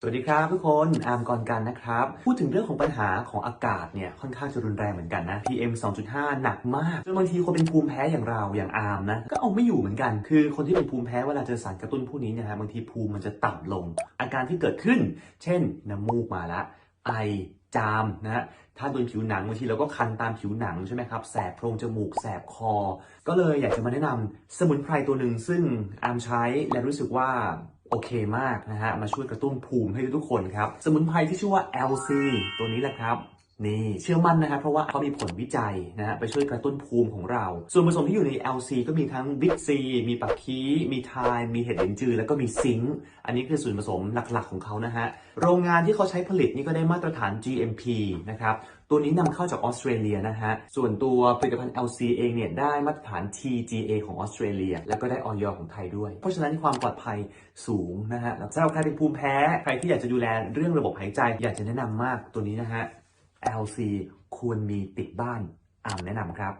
สวัสดีครับทุกคนอาร์มกรกันนะครับ พูดถึงเรื่องของปัญหาของอากาศเนี่ยค่อนข้างจะรุนแรงเหมือนกันนะ PM 2.5 หนักมากจนบางทีคนเป็นภูมิแพ้อย่างเราอย่างอาร์มนะก็เอาไม่อยู่เหมือนกัน คือคนที่เป็นภูมิแพ้เวลาเจอสารกระตุ้นพวกนี้นะฮะบางทีภูมิมันจะต่ำลง อาการที่เกิดขึ้น เช่น น้ำมูกมาละ ไอจามนะฮะถ้าโดนผิวหนังบางทีเราก็คันตามผิวหนังใช่ไหมครับ แสบโพรงจมูก แสบคอ ก็เลยอยากจะมาแนะนำสมุนไพรตัวหนึ่งซึ่งอาร์มใช้และรู้สึกว่า โอเคมากนะฮะ มาช่วยกระตุ้นภูมิให้ทุกคนครับ สมุนไพรที่ชื่อว่า LC ตัวนี้แหละครับ นี่เชื่อมั่นนะครับ เพราะว่าเขามีผลวิจัยนะฮะไปช่วยกระตุ้นภูมิของเรา ส่วนผสมที่อยู่ใน LC ก็มีทั้งวิตซีมีปักคีมีไทม์มีเห็ดเหลินจือ แล้วก็มีซิงค์อันนี้คือส่วนผสมหลักๆของเขานะฮะโรงงานที่เขาใช้ผลิตนี่ก็ได้มาตรฐาน GMP นะครับตัวนี้นำเข้าจากออสเตรเลียนะฮะ ส่วนตัวผลิตภัณฑ์ LC เองเนี่ยได้มาตรฐาน TGA ของออสเตรเลีย แล้วก็ได้ออยของไทยด้วย เพราะฉะนั้นความปลอดภัยสูงนะฮะสำหรับใครเป็นภูมิแพ้ ใครที่อยากจะดูแลเรื่องระบบหายใจ อยากจะแนะนำมากตัวนี้นะฮะ LC ควรมีติดบ้านอ่ามแนะนำครับ